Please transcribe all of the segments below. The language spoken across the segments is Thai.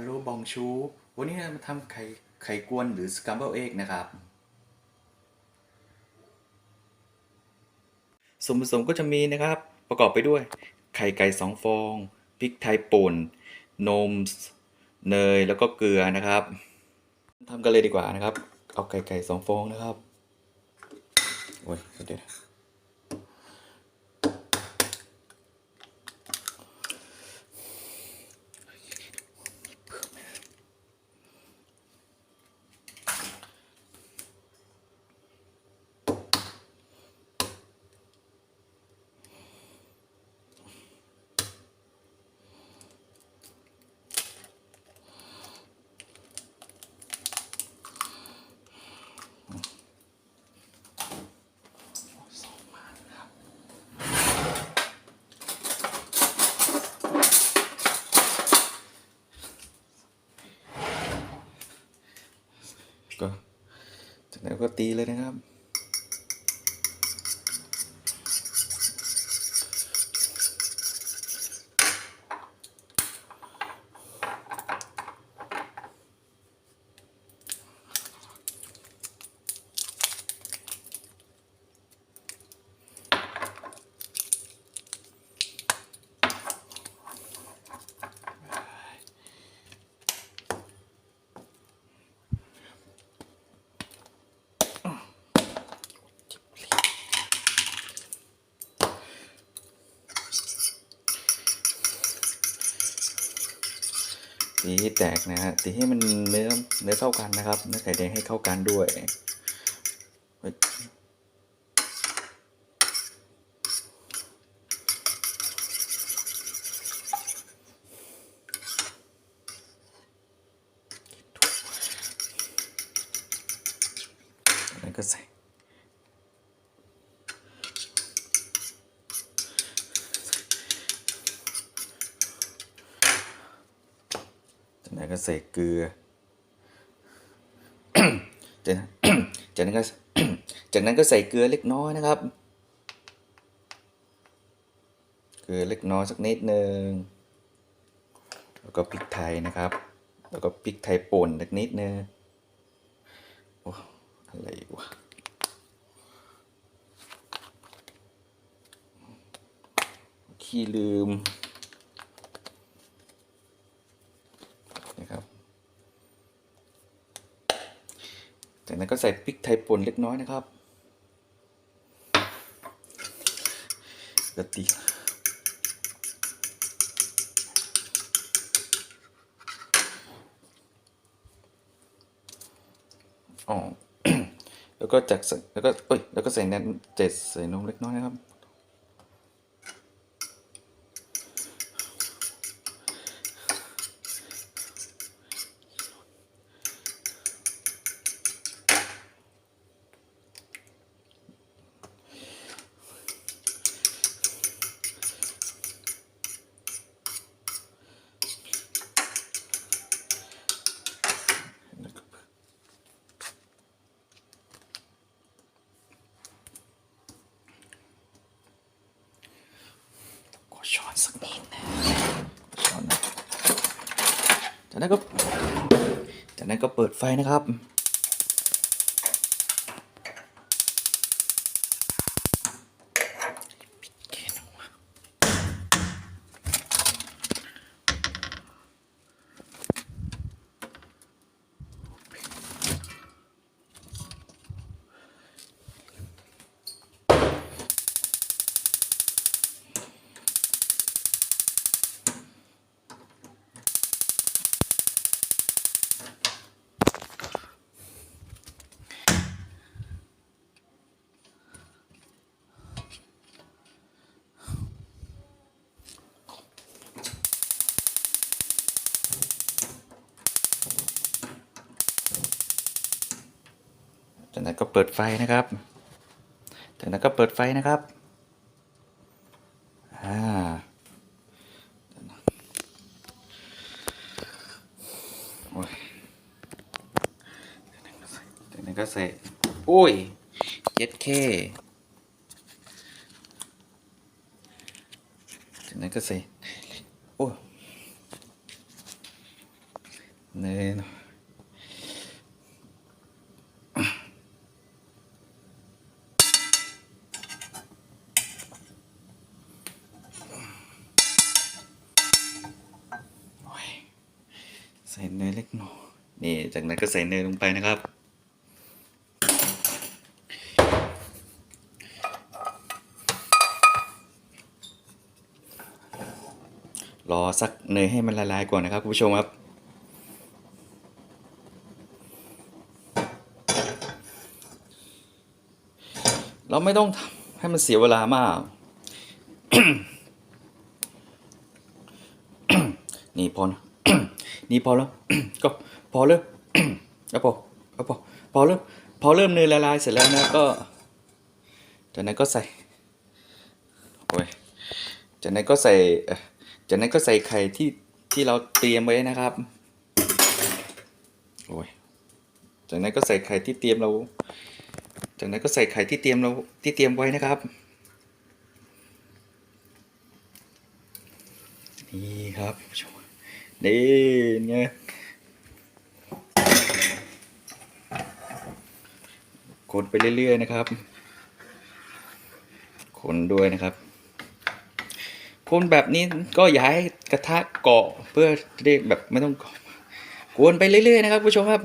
ฮัลโหลบองชู วันนี้เรามาทำไข่ไข่กวนหรือสกัมเบิลเอ็กนะครับ ส่วนผสมก็จะมีนะครับ ประกอบไปด้วย ไข่ไก่สองฟอง พริกไทยป่น นม เนย แล้วก็เกลือนะครับทำกันเลยดีกว่านะครับ เอาไก่ไก่สองฟองนะครับ โอ้ยเดี๋ยว ก็ตีเลยนะครับ ให้แตกนะฮะตีให้มันเนื้อเนื้อเข้ากันนะครับเนื้อไข่แดงให้เข้ากันด้วยเฮ้ยแล้วก็ใส่ จากนั้นก็ใส่เกลือ จากนั้นจากนั้นก็จากนั้นก็ใส่เกลือเล็กน้อยนะครับ เกลือเล็กน้อยสักนิดหนึ่งแล้วก็พริกไทยนะครับ แล้วก็พริกไทยป่นสักนิดนึงโอ้อะไรวะขี้ลืม นะครับ จา ก็ใส่พริกไทยป่นเล็กน้อยนะครับกะติอ๋อแล้วก็จากใส่แล้วก็เอ้ยแล้วก็ใส่น้ำเจ็ดใส่นมเล็กน้อยนะครับ ช้อนสักนิดนะช้อนนะจากนั้นก็จากนั้นก็เปิดไฟนะครับ จากนั้นก็เปิดไฟนะครับ จากนั้นก็เปิดไฟนะครับอ่าโอ้ยจากนั้นก็ใส่โอ้ยเย็ดเคจากนั้นก็ใส่โอ้ยเนยหน่อ ส่เนยเล็กน้อยนี่จากนั้นก็ใส่เนยลงไปนะครับ รอสักเนยให้มันละลายก่อนนะครับคุณผู้ชมครับเราไม่ต้องทำให้มันเสียเวลามาก นี่พอนะ นี่พอแล้ว ก็พอเริ่มแล้วพอแล้วพอพอเริ่มพอเริ่มเนยละลายเสร็จแล้วนะก็จากนั้นก็ใส่โอ้ยจากนั้นก็ใส่จากนั้นก็ใส่ไข่ที่ที่เราเตรียมไว้นะครับโอ้ยจากนั้นก็ใส่ไข่ที่เตรียมเรา จากนั้นก็ใส่ไข่ที่เตรียมเราที่เตรียมไว้นะครับนี่ครับชม นี่ไงคนไปเรื่อย ๆ นะครับ คนด้วยนะครับ คนแบบนี้ก็อย่าให้กระทะเกาะเพื่อจะได้แบบไม่ต้องกวนไปเรื่อย ๆ นะครับผู้ชมครับ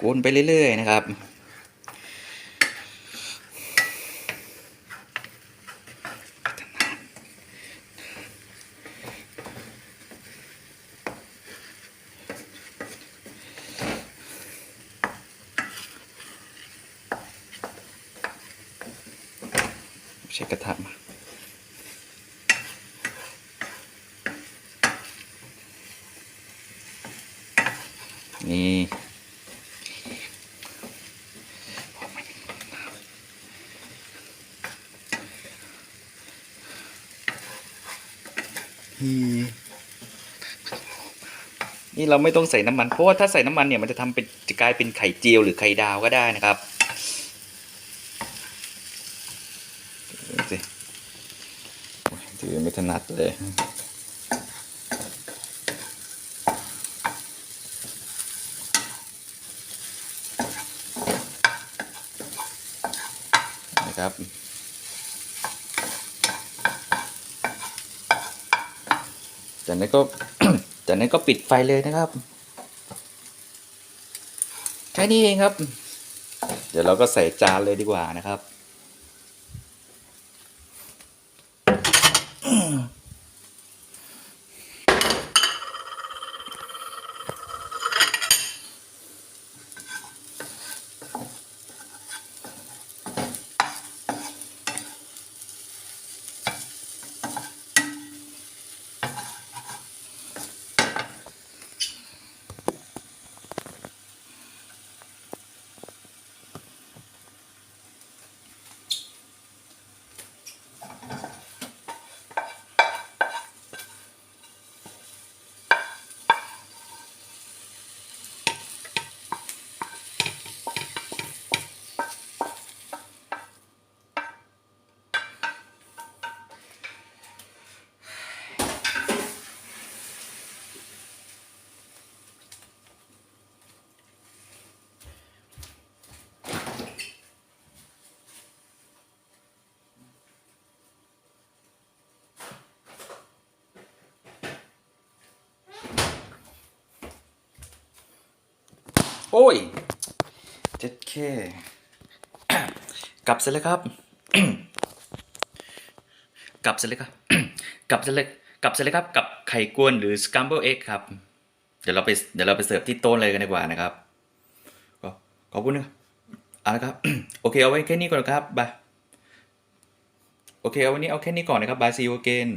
กวนไปเรื่อย ๆ นะครับ ใช้กระทะมานี่นี่เราไม่ต้องใส่น้ำมัน เพราะว่าถ้าใส่น้ำมันเนี่ยมันจะทำเป็นจะกลายเป็นไข่เจียวหรือไข่ดาวก็ได้นะครับ สิถือไม่ถนัดเลย นะครับจากนั้นก็จากนั้นก็ปิดไฟเลยนะครับ แค่นี้เองครับ เดี๋ยวเราก็ใส่จานเลยดีกว่านะครับ โอ้ยเจ็ดแค่กลับเสร็จแล้วครับ กลับเสร็จเลยครับ กลับเสร็จเลยกลับเสร็จเลยครับ กับไข่กวนหรือ scramble egg ครับ เดี๋ยวเราไปเดี๋ยวเราไปเสิร์ฟที่โต๊ะเลยกันดีกว่านะครับ ก็ขอบคุณนะเอาละครับ โอเคเอาไว้แค่นี้ก่อนนะครับบายโอเคเอาวันนี้เอาแค่นี้ก่อนนะครับบาย see you again